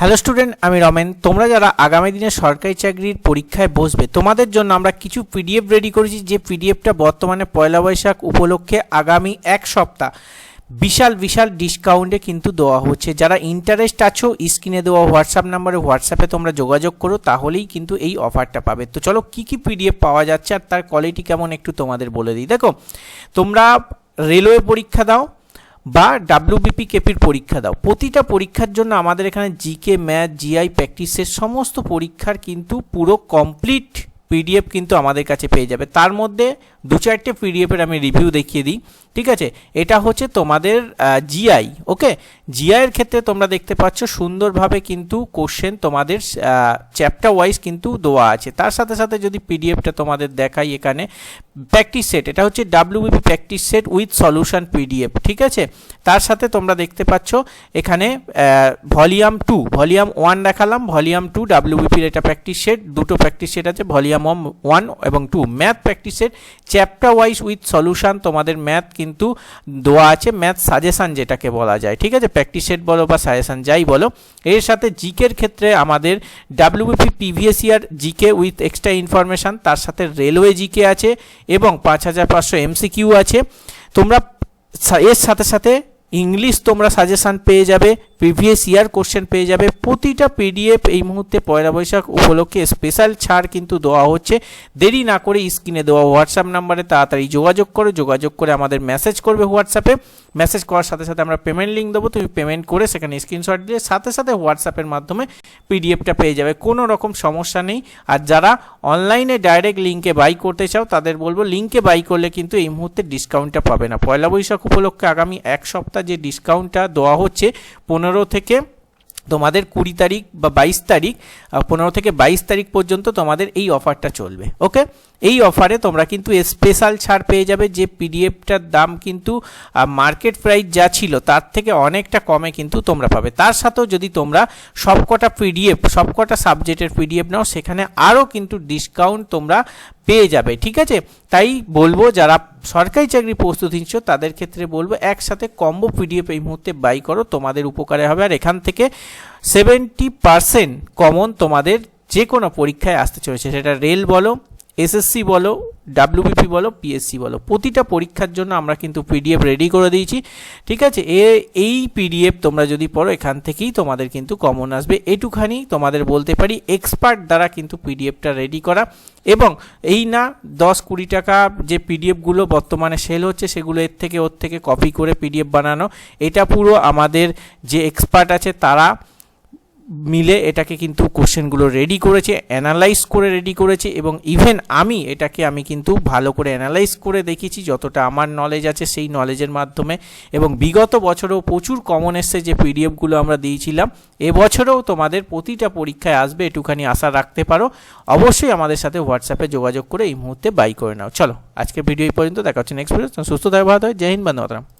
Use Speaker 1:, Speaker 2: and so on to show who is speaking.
Speaker 1: Hello student আমি রমেন। তোমরা যারা আগামী দিনে সরকারি চাকরির পরীক্ষায় বসবে, তোমাদের জন্য আমরা কিছু পিডিএফ রেডি করেছি, যে পিডিএফটা বর্তমানে পয়লা বৈশাখ উপলক্ষে আগামী এক সপ্তাহ বিশাল বিশাল ডিসকাউন্টে কিন্তু দেওয়া হচ্ছে। যারা ইন্টারেস্ট আছো স্ক্রিনে দেওয়া হোয়াটসঅ্যাপ নাম্বারে হোয়াটসঅ্যাপে তোমরা যোগাযোগ করো, তাহলেই কিন্তু এই অফারটা পাবে। তো চলো, কি কি পিডিএফ পাওয়া যাচ্ছে আর তার কোয়ালিটি কেমন একটু তোমাদের বলে দিই। দেখো, তোমরা রেলওয়ে পরীক্ষা দাও বা ডাব্লিউবিপি কেপির পরীক্ষা দাও। প্রতিটা পরীক্ষার জন্য আমাদের এখানে জিকে ম্যাথ জিআই প্র্যাকটিসের সমস্ত পরীক্ষার কিন্তু পুরো কমপ্লিট পিডিএফ কিন্তু আমাদের কাছে পেয়ে যাবে। তার মধ্যে দু চারটে পিডিএফের আমি রিভিউ দেখিয়ে দিই, ঠিক আছে? এটা হচ্ছে তোমাদের জিআই ওকে জিআইয়ের ক্ষেত্রে তোমরা দেখতে পাচ্ছ সুন্দরভাবে কিন্তু কোশ্চেন তোমাদের চ্যাপ্টার ওয়াইজ কিন্তু দেওয়া আছে। তার সাথে সাথে যদি পিডিএফটা তোমাদের দেখাই এখানে প্র্যাকটিস সেট এটা হচ্ছে WBP practice set with solution PDF ঠিক আছে? তার সাথে তোমরা দেখতে পাচ্ছ এখানে ভলিউম টু ভলিউম ওয়ান দেখালাম ভলিউম টু ডাব্লিউবিপির এটা প্র্যাকটিস সেট দুটো প্র্যাকটিস সেট আছে ভলিউম ওয়ান এবং two. Math practice set chapter wise with solution তোমাদের ম্যাথ কিন্তু দেওয়া আছে, ম্যাথ সাজেশান যেটাকে বলা যায়। ঠিক আছে? প্র্যাকটিস সেট বলো বা সাজেশান যাই বলো। এর সাথে জিকের ক্ষেত্রে আমাদের WBP PVS year GK with extra information, তার সাথে রেলওয়ে জিকে আছে এবং পাঁচ হাজার পাঁচশো এমসিকিউ আছে। তোমরা এর সাথে সাথে ইংলিশ তোমরা সাজেশান পেয়ে যাবে। প্রিভিয়াস ইয়ার কোশ্চেন পেয়ে যাবে। প্রতিটা পিডিএফ এই মুহূর্তে পয়লা বৈশাখ উপলক্ষে স্পেশাল ছাড় কিন্তু দেওয়া হচ্ছে। দেরি না করে স্ক্রিনে দেওয়া হোয়াটসঅ্যাপ নাম্বারে তাড়াতাড়ি যোগাযোগ করো। যোগাযোগ করে আমাদের মেসেজ করবে হোয়াটসঅ্যাপে মেসেজ করার সাথে সাথে আমরা পেমেন্ট লিঙ্ক দেবো। তুমি পেমেন্ট করে সেখানে স্ক্রিনশট দিয়ে সাথে সাথে হোয়াটসঅ্যাপের মাধ্যমে পিডিএফটা পেয়ে যাবে। কোনো রকম সমস্যা নেই। আর যারা অনলাইনে ডাইরেক্ট লিঙ্কে বাই করতে চাও, তাদের বলব লিঙ্কে বাই করলে কিন্তু এই মুহূর্তে ডিসকাউন্টটা পাবে না। পয়লা বৈশাখ উপলক্ষে আগামী এক সপ্তাহ যে ডিসকাউন্টটা দেওয়া হচ্ছে, পনেরো থেকে তোমাদের কুড়ি তারিখ বা বাইশ তারিখ পনেরো থেকে বাইশ তারিখ পর্যন্ত তোমাদের এই অফারটা চলবে, ওকে? এই অফারে তোমরা কিন্তু স্পেশাল ছাড় পেয়ে যাবে, যে পিডিএফটার দাম কিন্তু মার্কেট প্রাইস যা ছিল তার থেকে অনেকটা কমে কিন্তু তোমরা পাবে। তার সাথেও যদি তোমরা সবকটা পিডিএফ, সবকটা সাবজেক্টের পিডিএফ নাও, সেখানে আরও কিন্তু ডিসকাউন্ট তোমরা পেয়ে যাবে, ঠিক আছে? তাই বলব, যারা সরকারি চাকরি প্রস্তুতি নিচ্ছ, তাদের ক্ষেত্রে বলব, একসাথে কম্বো পিডিএফ এই মুহূর্তে বাই করো, তোমাদের উপকারে হবে। আর এখান থেকে সেভেন্টি পারসেন্ট কমন তোমাদের যে কোনো পরীক্ষায় আসতে চলেছে। সেটা রেল বলো এসএসসি বলো ডাব্লিউবিপি বলো পিএসসি বলো। প্রতিটা পরীক্ষার জন্য আমরা কিন্তু পিডিএফ রেডি করে দিয়েছি। ঠিক আছে? এ, এই পিডিএফ তোমরা যদি পড়ো, এখান থেকেই তোমাদের কিন্তু কমন আসবে। এটুখানি তোমাদের বলতে পারি এক্সপার্ট দ্বারা কিন্তু পিডিএফটা রেডি করা। এবং এই না, দশ কুড়ি টাকা যে পিডিএফগুলো বর্তমানে সেল হচ্ছে, সেগুলো এর থেকে ওর থেকে কপি করে পিডিএফ বানানো। এটা পুরো আমাদের যে এক্সপার্ট আছে, তারা মিলে এটাকে কিন্তু কোশ্চেনগুলো রেডি করেছে অ্যানালাইজ করে রেডি করেছে এবং ইভেন আমি এটাকে আমি কিন্তু ভালো করে অ্যানালাইজ করে দেখেছি যতটা আমার নলেজ আছে সেই নলেজের মাধ্যমে এবং বিগত বছরেও প্রচুর কমন এসছে যে পিডিএফগুলো আমরা দিয়েছিলাম এবছরেও তোমাদের প্রতিটা পরীক্ষায় আসবে এটুখানি আশা রাখতে পারো। অবশ্যই আমাদের সাথে হোয়াটসঅ্যাপে যোগাযোগ করে এই মুহূর্তে বাই করে নাও। চলো আজকে ভিডিও এই পর্যন্ত, দেখা হচ্ছে নেক্সট ভিডিও সুস্থ থাকবে ভালো হয় জয় হিন্দ বন্ধু